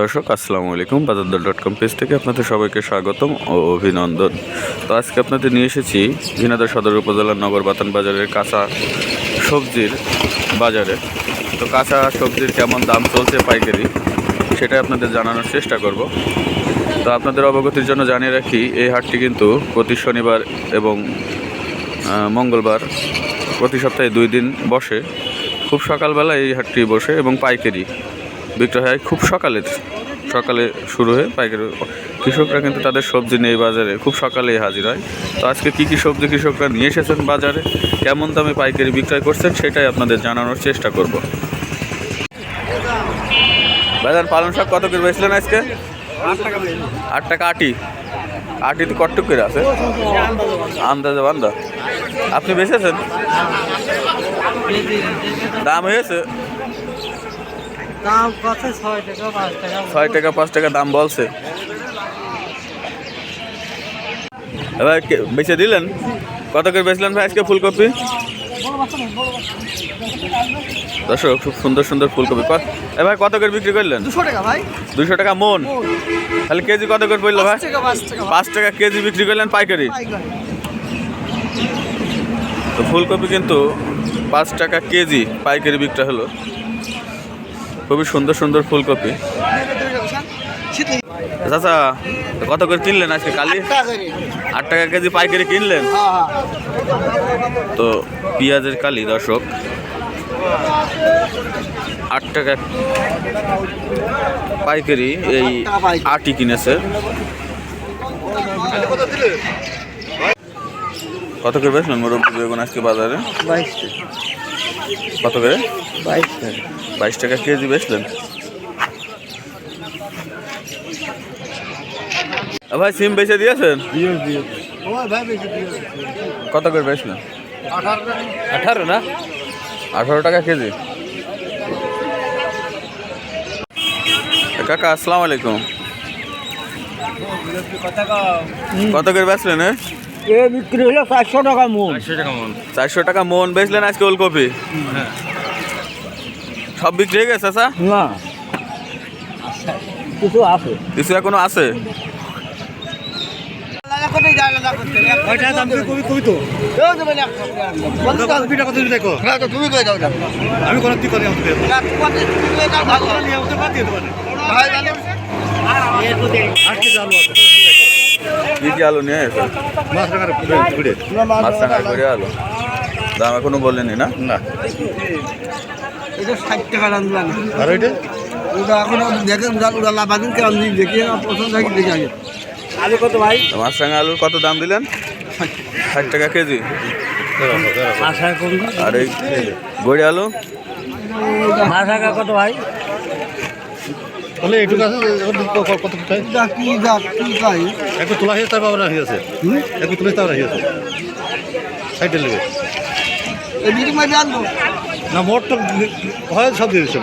দর্শক, আসসালামু আলাইকুম। বাজারদর ডট কম পেজ থেকে আপনাদের সবাইকে স্বাগতম ও অভিনন্দন। তো আজকে আপনাদের নিয়ে এসেছি ঝিনাইদহ সদর উপজেলার নগর বাতান বাজারের কাঁচা সবজির বাজারে। তো কাঁচা সবজির কেমন দাম চলছে পাইকারি, সেটাই আপনাদের জানানোর চেষ্টা করব। তো আপনাদের অবগতির জন্য জানিয়ে রাখি, এই হাটটি কিন্তু প্রতি শনিবার এবং মঙ্গলবার প্রতি সপ্তাহে দুই দিন বসে। খুব সকালবেলা এই হাটটি বসে এবং পাইকারি। বিক্রয় হয় খুব সকালের সকালে শুরু হয়ে পাইকারি। কৃষকরা কিন্তু তাদের সবজি নেই বাজারে, খুব সকালেই হাজির হয়। তো আজকে কী কী সবজি কৃষকরা নিয়ে এসেছেন বাজারে, কেমন দামে পাইকারি বিক্রয় করছেন সেটাই আপনাদের জানানোর চেষ্টা করব। বাজার পালন শাক কত করে বেচলেন আজকে? আট টাকা আটি। আটি তো কটটুক করে আছে। আন্দাজে বান্দা। আপনি বেচেছেন? দাম হয়েছে? দাম কত? ছয় টাকা পাঁচ টাকা। দাম বলছে। এবার কে- বেচে দিলেন? কত করে বেচলেন ভাই আজকে ফুলকপি? দর্শক খুব সুন্দর সুন্দর ফুলকপি। ক- এ ভাই কত করে বিক্রি করলেন? দুশো টাকা ভাই। দুইশো টাকা মন। তাহলে কেজি কত করে পড়ল ভাই? পাঁচ টাকা কেজি বিক্রি করলেন পাইকারি। পাইকারি। তো ফুলকপি কিন্তু পাঁচ টাকা কেজি পাইকারি বিক্রি হলো। খুবই সুন্দর সুন্দর ফুলকপি। চাচা কত করে কিনলেন আজকে কালি? আট টাকা কেজি পাইকারি কিনলেন? হ্যাঁ, হ্যাঁ। তো পেঁয়াজের কালি দর্শক। আট টাকা পাইকারি এই আটি কিনেছে। কত করে বেচলেন মুরব্বী বেগুন আজকে বাজারে? বাইশ টাকা। কত করে? বাইশ। টাকা বাইশ টাকা কেজি বেচলেন। ভাই সিম বেচে দিয়েছেন? কত করে বেচলেন? আঠারো না? আঠারো টাকা কেজি। কাকা আসসালামু আলাইকুম। কত করে বেচলেন এ? এ বিক্রি হলো চারশো টাকা মন। চারশো টাকা মন। বেচলেন আজকে ওলকপি? সব বিক্রি হয়ে গেছে চাচা? না। কিছু আছে। কিছু এখনও আছে? কয়টা দাম কবি কবি তো? কপিটা কত দেখো? তুমি কই দাও আমি কোন কি করি আছে? কি কি আলু নিয়ে এসে মাছ করে আলু। দাম এখনও বললেনি না? না। এটা ষাট টাকা দাম দিলাম আর ওইটা ওটা এখনও দেখে কেমন আগে কত ভাই আলুর কত দাম দিলেন? ষাট টাকা কেজি। আর এই গড়ি আলু? মাছ টাকা কত ভাই? তাহলে একটু গাছ কত কি যা কি চাই? একটু তোলা হয়েছে তারপর রাখি আছে। একটু তুলে তার রাখি আছে। সাইডের লেগে না মোট তো হয় সব দিয়ে দিচ্ছে